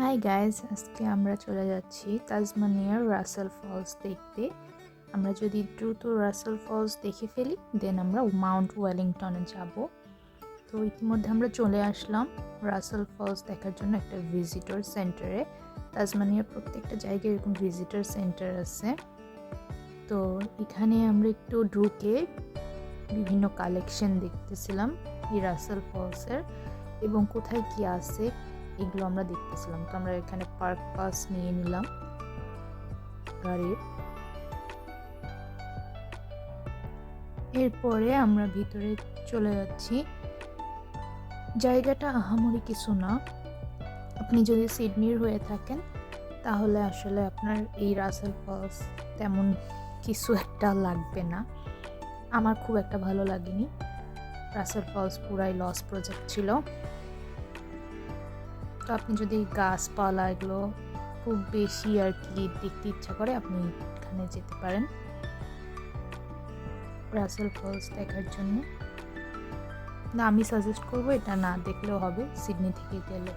Hi guys আজকে আমরা চলে যাচ্ছি তাজমানিয়ার রাসেল ফলস দেখতে। আমরা যদি দ্রুত রাসেল ফলস দেখে ফেলি দেন আমরা মাউন্ট ওয়েলিংটনে যাব। তো ইতিমধ্যে আমরা চলে আসলাম রাসেল ফলস দেখার জন্য একটা ভিজিটর সেন্টারে তাজমানিয়ার প্রত্যেকটা জায়গায় এরকম ভিজিটর সেন্টার আছে। তো এখানে আমরা একটু ঢুকে বিভিন্ন কালেকশন দেখতেছিলাম এই রাসেল ফলসের এবং কোথায় কি আছে এগুলো আমরা দেখতেছিলাম। তো আমরা এখানে পার্ক পাস নিয়ে নিলাম গাড়ির। এরপরে আমরা ভিতরে চলে যাচ্ছি। জায়গাটা আহামরি কিছু না। আপনি যদি সিডনির হয়ে থাকেন, তাহলে আসলে আপনার এই রাসেল ফলস তেমন কিছু একটা লাগবে না। আমার খুব একটা ভালো লাগেনি। রাসেল ফলস পুরাই লস প্রজেক্ট ছিল। তো আপনি যদি গাছপালা এগুলো খুব বেশি আর কি দেখতে ইচ্ছা করে, আপনি এখানে যেতে পারেন। রাসেল ফলস দেখার জন্য। না, আমি সাজেস্ট করব এটা না দেখলেও হবে সিডনি থেকে গেলে।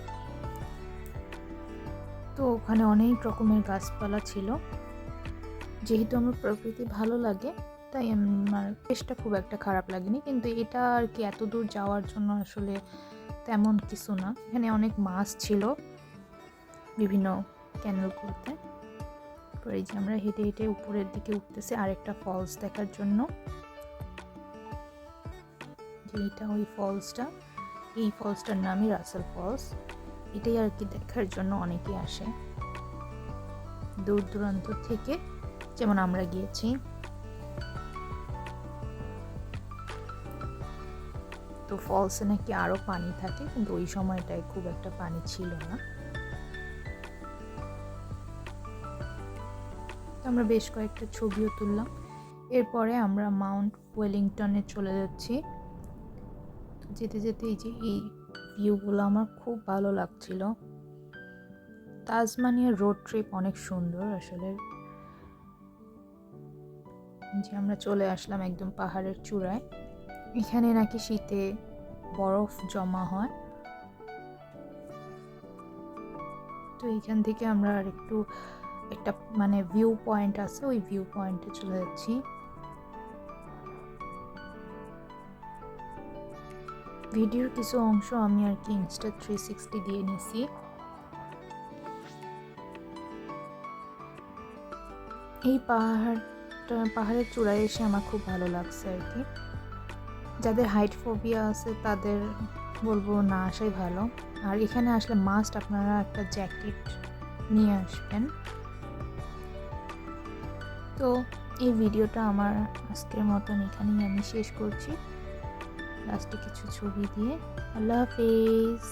তো ওখানে অনেক রকমের গাছপালা ছিল। যেহেতু আমার প্রকৃতি ভালো লাগে তাই আমার বেশটা খুব একটা খারাপ লাগেনি। কিন্তু এটা আর কি এত দূর যাওয়ার জন্য আসলে তেমন কিছু না। এখানে অনেক মাছ ছিল বিভিন্ন ক্যানেলগুলোতে এই যে আমরা হেঁটে হেঁটে উপরের দিকে উঠতেছি আরেকটা ফলস দেখার জন্য। যে এটা ওই ফলসটা এই ফলসটার নামই রাসেল ফলস এটাই আর কি দেখার জন্য অনেকে আসে। দূর দূরান্ত থেকে যেমন আমরা গিয়েছি। তো ফলসে নাকি আরও পানি থাকে, কিন্তু ওই সময়টায় খুব একটা পানি ছিল না। তো আমরা বেশ কয়েকটা ছবিও তুললাম। এরপরে আমরা মাউন্ট ওয়েলিংটনে চলে যাচ্ছি। যেতে যেতে এই যে এই ভিউগুলো আমার খুব ভালো লাগছিল। তাজমানিয়া রোড ট্রিপ অনেক সুন্দর আসলে। যে আমরা চলে আসলাম একদম পাহাড়ের চূড়ায়। এখানে নাকি শীতে বরফ জমা হয়। তো এখান থেকে আমরা আর একটু একটা মানে ভিউ পয়েন্ট আছে, ওই ভিউ পয়েন্টে চলে যাচ্ছি। ভিডিওর কিছু অংশ আমি আর কি ইনস্টা থ্রি সিক্সটি দিয়ে নিছি। এই পাহাড়টা, পাহাড়ের চূড়ায় এসে আমার খুব ভালো লাগছে আর কি। যাদের হাইট ফোবিয়া আছে, তাদের বলব না, আসাই ভালো। আর এখানে আসলে মাস্ট আপনারা একটা জ্যাকেট নিয়ে আসবেন। তো এই ভিডিওটা আমার আজকের মতন এখানেই আমি শেষ করছি। লাস্টে কিছু ছবি দিয়ে। আল্লাহ হাফেজ।